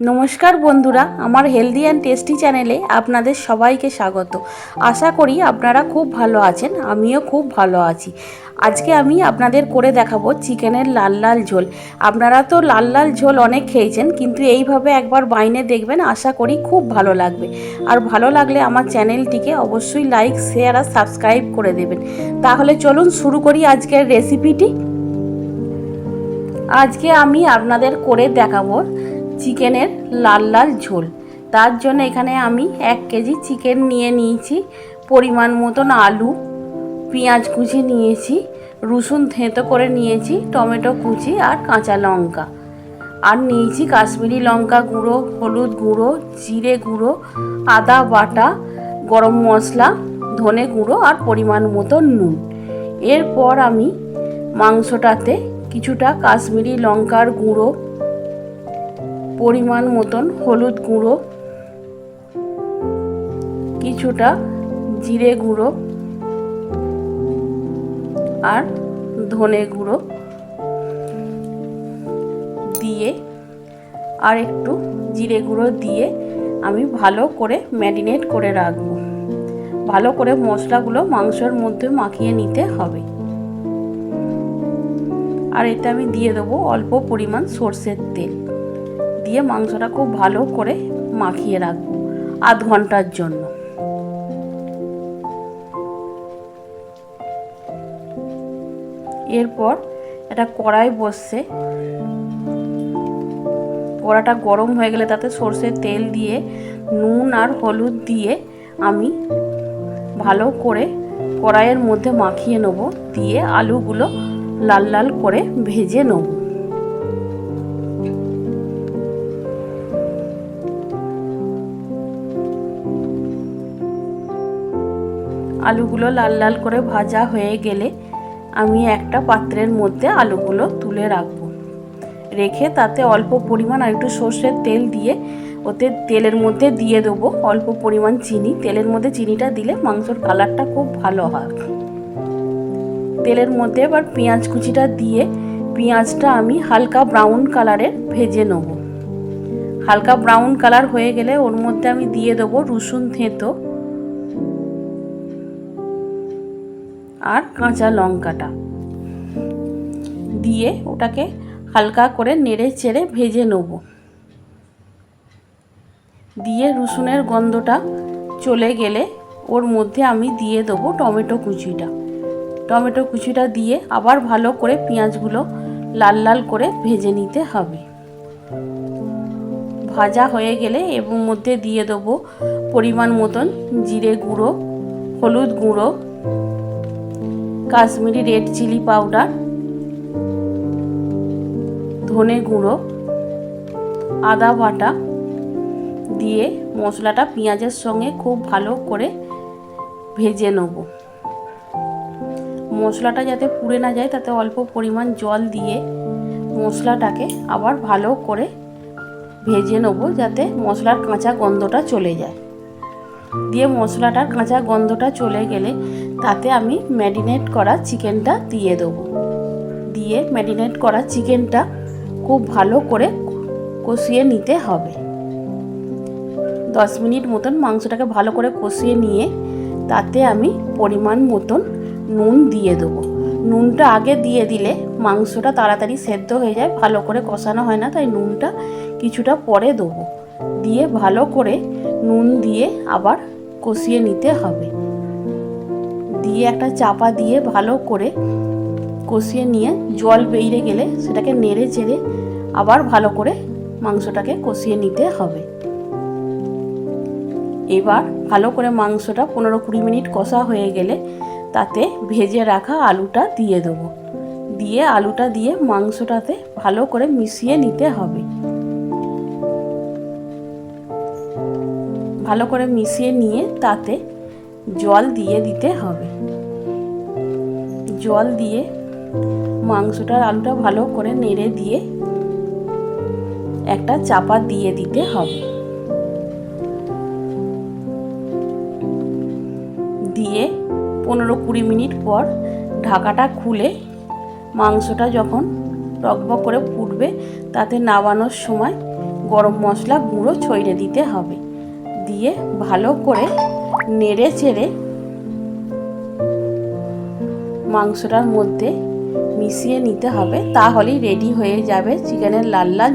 নমস্কার বন্ধুরা, আমার হেলদি অ্যান্ড টেস্টি চ্যানেলে আপনাদের সবাইকে স্বাগত। আশা করি আপনারা খুব ভালো আছেন, আমিও খুব ভালো আছি। আজকে আমি আপনাদের করে দেখাবো চিকেনের লাল লাল ঝোল। আপনারা তো লাল লাল ঝোল অনেক খেয়েছেন, কিন্তু এইভাবে একবার বাইনে দেখবেন, আশা করি খুব ভালো লাগবে। আর ভালো লাগলে আমার চ্যানেলটিকে অবশ্যই লাইক, শেয়ার আর সাবস্ক্রাইব করে দেবেন। তাহলে চলুন শুরু করি আজকের রেসিপিটি আজকে আমি আপনাদের করে দেখাবো চিকেনের লাল লাল ঝোল। তার জন্য এখানে আমি এক কেজি চিকেন নিয়ে নিয়েছি, পরিমাণ মতন আলু, পেঁয়াজ কুচি নিয়েছি, রসুন থেঁতো করে নিয়েছি, টমেটো কুচি আর কাঁচা লঙ্কা। আর নিয়েছি কাশ্মীরি লঙ্কা গুঁড়ো, হলুদ গুঁড়ো, জিরে গুঁড়ো, আদা বাটা, গরম মশলা, ধনে গুঁড়ো আর পরিমাণ মতো নুন। এরপর আমি মাংসটাতে কিছুটা কাশ্মীরি লঙ্কার গুঁড়ো পরিমাণ মতন হলুদ গুঁড়ো, কিছুটা জিরে গুঁড়ো আর ধনে গুঁড়ো দিয়ে আর একটু জিরে গুঁড়ো দিয়ে আমি ভালো করে ম্যারিনেট করে রাখব। ভালো করে মশলাগুলো মাংসর মধ্যে মাখিয়ে নিতে হবে। আর এতে আমি দিয়ে দেবো অল্প পরিমাণ সর্ষের তেল। দিয়ে মাংসটা খুব ভালো করে মাখিয়ে রাখব আধ ঘণ্টার জন্য। এরপর একটা কড়াই বসছে। কড়াটা গরম হয়ে গেলে তাতে সর্ষের তেল দিয়ে, নুন আর হলুদ দিয়ে আমি ভালো করে কড়াইয়ের মধ্যে মাখিয়ে নেব। দিয়ে আলুগুলো লাল লাল করে ভেজে নেব। আলুগুলো লাল লাল করে ভাজা হয়ে গেলে আমি একটা পাত্রের মধ্যে আলুগুলো তুলে রাখব। রেখে তাতে অল্প পরিমাণ আর একটু সর্ষের তেল দিয়ে ওতে তেলের মধ্যে দিয়ে দেবো অল্প পরিমাণ চিনি। তেলের মধ্যে চিনিটা দিলে মাংসর কালারটা খুব ভালো হয়। তেলের মধ্যে এবার পেঁয়াজ কুচিটা দিয়ে পেঁয়াজটা আমি হালকা ব্রাউন কালারের ভেজে নেব। হালকা ব্রাউন কালার হয়ে গেলে ওর মধ্যে আমি দিয়ে দেবো রসুন থেঁতো। আর কাঁচা লঙ্কাটা দিয়ে ওটাকে হালকা করে নেড়ে চেড়ে ভেজে নেব। দিয়ে রসুনের গন্ধটা চলে গেলে ওর মধ্যে আমি দিয়ে দেবো টমেটো কুচিটা। টমেটো কুচিটা দিয়ে আবার ভালো করে পেঁয়াজগুলো লাল লাল করে ভেজে নিতে হবে। ভাজা হয়ে গেলে এবং মধ্যে দিয়ে দেবো পরিমাণ মতন জিরে গুঁড়ো, হলুদ গুঁড়ো কাশ্মীরি রেড চিলি পাউডার, ধনে গুঁড়ো, আদা বাটা দিয়ে মশলাটা পেঁয়াজের সঙ্গে খুব ভালো করে ভেজে নেব। মশলাটা যাতে পুড়ে না যায়, তাতে অল্প পরিমাণ জল দিয়ে মশলাটাকে আবার ভালো করে ভেজে নেব, যাতে মশলার কাঁচা গন্ধটা চলে যায়। দিয়ে মশলাটার কাঁচা গন্ধটা চলে গেলে তাতে আমি ম্যারিনেট করা চিকেনটা দিয়ে দেবো। দিয়ে ম্যারিনেট করা চিকেনটা খুব ভালো করে কষিয়ে নিতে হবে। দশ মিনিট মতন মাংসটাকে ভালো করে কষিয়ে নিয়ে তাতে আমি পরিমাণ মতন নুন দিয়ে দেবো। নুনটা আগে দিয়ে দিলে মাংসটা তাড়াতাড়ি সেদ্ধ হয়ে যায়, ভালো করে কষানো হয় না, তাই নুনটা কিছুটা পরে দেবো। দিয়ে ভালো করে নুন দিয়ে আবার কষিয়ে নিতে হবে। দিয়ে একটা চাপা দিয়ে ভালো করে কষিয়ে নিয়ে জল বেরিয়ে গেলে সেটাকে নেড়ে চেড়ে আবার ভালো করে মাংসটাকে কষিয়ে নিতে হবে। এবার ভালো করে মাংসটা পনেরো কুড়ি মিনিট কষা হয়ে গেলে তাতে ভেজে রাখা আলুটা দিয়ে দেবো। দিয়ে আলুটা দিয়ে মাংসটাতে ভালো করে মিশিয়ে নিতে হবে। ভালো করে মিশিয়ে নিয়ে তাতে জল দিয়ে দিতে হবে। জল দিয়ে মাংসটার আলুটা ভালো করে নেড়ে দিয়ে একটা চাপা দিয়ে দিতে হবে। দিয়ে পনেরো কুড়ি মিনিট পর ঢাকাটা খুলে মাংসটা যখন টকবক করে ফুটবে, তাতে নামানোর সময় গরম মশলা গুঁড়ো ছড়িয়ে দিতে হবে। দিয়ে ভালো করে নেড়ে চেড়ে মাংসটার মধ্যে মিশিয়ে নিতে হবে, তাহলেই রেডি হয়ে যাবে চিকেনের লাল লাল।